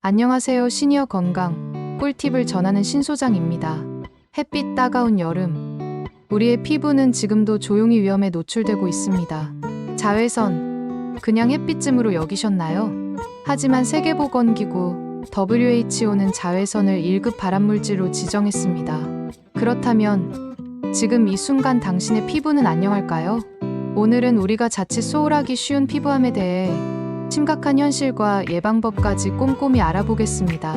안녕하세요. 시니어 건강 꿀팁을 전하는 신소장입니다. 햇빛 따가운 여름. 우리의 피부는 지금도 조용히 위험에 노출되고 있습니다. 자외선 그냥 햇빛쯤으로 여기셨나요? 하지만 세계보건기구 WHO는 자외선을 1급 발암물질로 지정했습니다. 그렇다면 지금 이 순간 당신의 피부는 안녕할까요? 오늘은 우리가 자칫 소홀하기 쉬운 피부암에 대해 심각한 현실과 예방법까지 꼼꼼히 알아보겠습니다.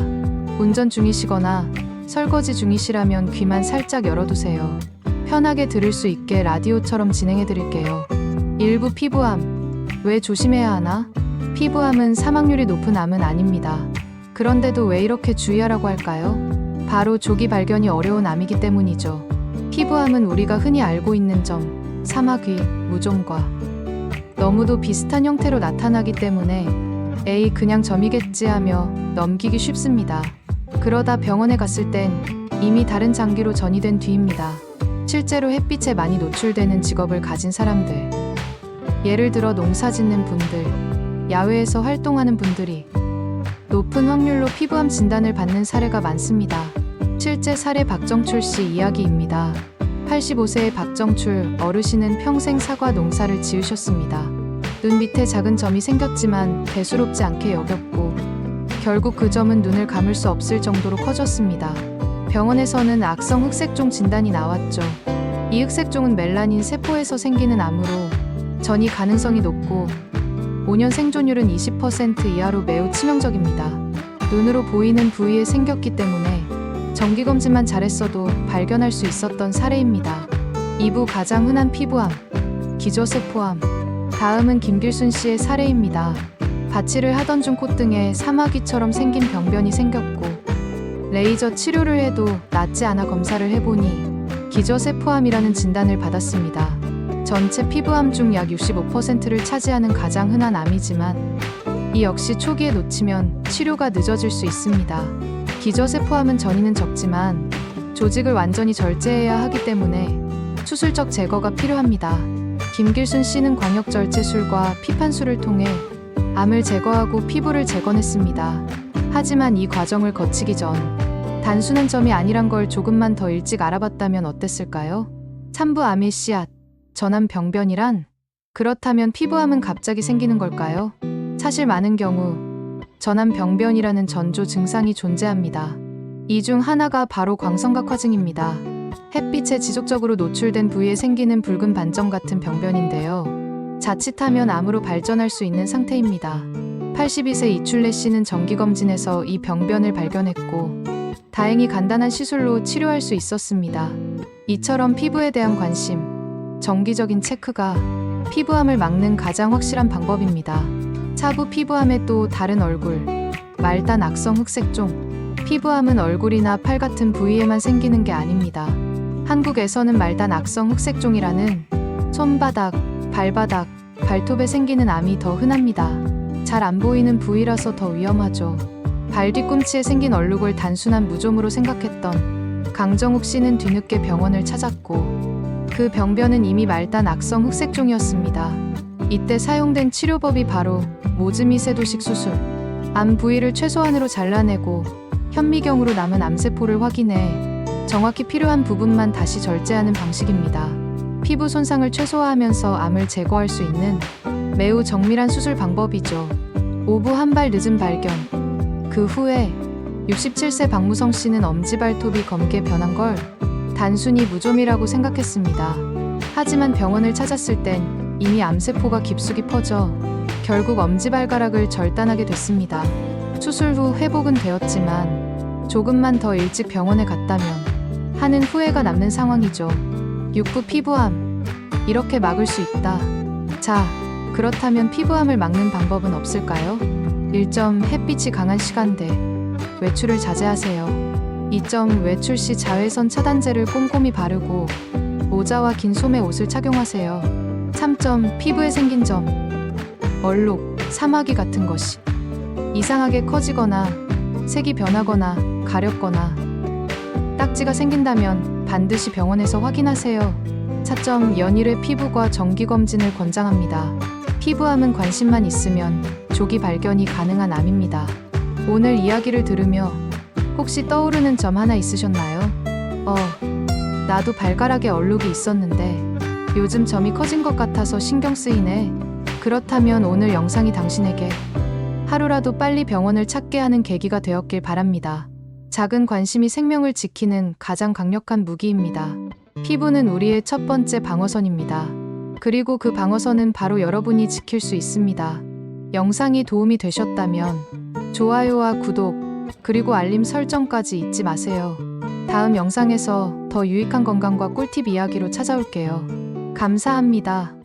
운전 중이시거나 설거지 중이시라면 귀만 살짝 열어두세요. 편하게 들을 수 있게 라디오처럼 진행해 드릴게요. 일부 피부암. 왜 조심해야 하나? 피부암은 사망률이 높은 암은 아닙니다. 그런데도 왜 이렇게 주의하라고 할까요? 바로 조기 발견이 어려운 암이기 때문이죠. 피부암은 우리가 흔히 알고 있는 점, 사마귀, 무좀과 너무도 비슷한 형태로 나타나기 때문에 에이 그냥 점이겠지 하며 넘기기 쉽습니다. 그러다 병원에 갔을 땐 이미 다른 장기로 전이된 뒤입니다. 실제로 햇빛에 많이 노출되는 직업을 가진 사람들. 예를 들어 농사 짓는 분들, 야외에서 활동하는 분들이 높은 확률로 피부암 진단을 받는 사례가 많습니다. 실제 사례 박정출 씨 이야기입니다. 85세의 박정출 어르신은 평생 사과 농사를 지으셨습니다. 눈 밑에 작은 점이 생겼지만 대수롭지 않게 여겼고 결국 그 점은 눈을 감을 수 없을 정도로 커졌습니다. 병원에서는 악성 흑색종 진단이 나왔죠. 이 흑색종은 멜라닌 세포에서 생기는 암으로 전이 가능성이 높고 5년 생존율은 20% 이하로 매우 치명적입니다. 눈으로 보이는 부위에 생겼기 때문에 정기검진만 잘했어도 발견할 수 있었던 사례입니다. 2부 가장 흔한 피부암, 기저세포암. 다음은 김길순 씨의 사례입니다. 바치를 하던 중 콧등에 사마귀처럼 생긴 병변이 생겼고 레이저 치료를 해도 낫지 않아 검사를 해보니 기저세포암이라는 진단을 받았습니다. 전체 피부암 중 약 65%를 차지하는 가장 흔한 암이지만 이 역시 초기에 놓치면 치료가 늦어질 수 있습니다. 기저세포암은 전이는 적지만 조직을 완전히 절제해야 하기 때문에 수술적 제거가 필요합니다. 김길순 씨는 광역 절제술과 피판술을 통해 암을 제거하고 피부를 재건했습니다. 하지만 이 과정을 거치기 전 단순한 점이 아니란 걸 조금만 더 일찍 알아봤다면 어땠을까요? 참부암의 씨앗, 전암 병변이란? 그렇다면 피부암은 갑자기 생기는 걸까요? 사실 많은 경우 전암 병변이라는 전조 증상이 존재합니다. 이 중 하나가 바로 광선각화증입니다. 햇빛에 지속적으로 노출된 부위에 생기는 붉은 반점 같은 병변인데요. 자칫하면 암으로 발전할 수 있는 상태입니다. 82세 이출래 씨는 정기검진에서 이 병변을 발견했고, 다행히 간단한 시술로 치료할 수 있었습니다. 이처럼 피부에 대한 관심, 정기적인 체크가 피부암을 막는 가장 확실한 방법입니다. 차부 피부암의 또 다른 얼굴, 말단 악성 흑색종. 피부암은 얼굴이나 팔 같은 부위에만 생기는 게 아닙니다. 한국에서는 말단 악성 흑색종이라는 손바닥, 발바닥, 발톱에 생기는 암이 더 흔합니다. 잘 안 보이는 부위라서 더 위험하죠. 발 뒤꿈치에 생긴 얼룩을 단순한 무좀으로 생각했던 강정욱 씨는 뒤늦게 병원을 찾았고 그 병변은 이미 말단 악성 흑색종이었습니다. 이때 사용된 치료법이 바로 모즈미 세도식 수술. 암 부위를 최소한으로 잘라내고 현미경으로 남은 암세포를 확인해 정확히 필요한 부분만 다시 절제하는 방식입니다. 피부 손상을 최소화하면서 암을 제거할 수 있는 매우 정밀한 수술 방법이죠. 오부 한 발 늦은 발견. 그 후에 67세 박무성 씨는 엄지발톱이 검게 변한 걸 단순히 무좀이라고 생각했습니다. 하지만 병원을 찾았을 땐 이미 암세포가 깊숙이 퍼져 결국 엄지발가락을 절단하게 됐습니다. 수술 후 회복은 되었지만 조금만 더 일찍 병원에 갔다면 하는 후회가 남는 상황이죠. 육부 피부암. 이렇게 막을 수 있다. 자, 그렇다면 피부암을 막는 방법은 없을까요? 1점 햇빛이 강한 시간대. 외출을 자제하세요. 2점 외출 시 자외선 차단제를 꼼꼼히 바르고 모자와 긴 소매 옷을 착용하세요. 3점 피부에 생긴 점. 얼룩, 사마귀 같은 것이 이상하게 커지거나 색이 변하거나 가렵거나 딱지가 생긴다면 반드시 병원에서 확인하세요. 차점 연일의 피부과 정기 검진을 권장합니다. 피부암은 관심만 있으면 조기 발견이 가능한 암입니다. 오늘 이야기를 들으며 혹시 떠오르는 점 하나 있으셨나요? 어, 나도 발가락에 얼룩이 있었는데 요즘 점이 커진 것 같아서 신경 쓰이네. 그렇다면 오늘 영상이 당신에게 하루라도 빨리 병원을 찾게 하는 계기가 되었길 바랍니다. 작은 관심이 생명을 지키는 가장 강력한 무기입니다. 피부는 우리의 첫 번째 방어선입니다. 그리고 그 방어선은 바로 여러분이 지킬 수 있습니다. 영상이 도움이 되셨다면 좋아요와 구독, 그리고 알림 설정까지 잊지 마세요. 다음 영상에서 더 유익한 건강과 꿀팁 이야기로 찾아올게요. 감사합니다.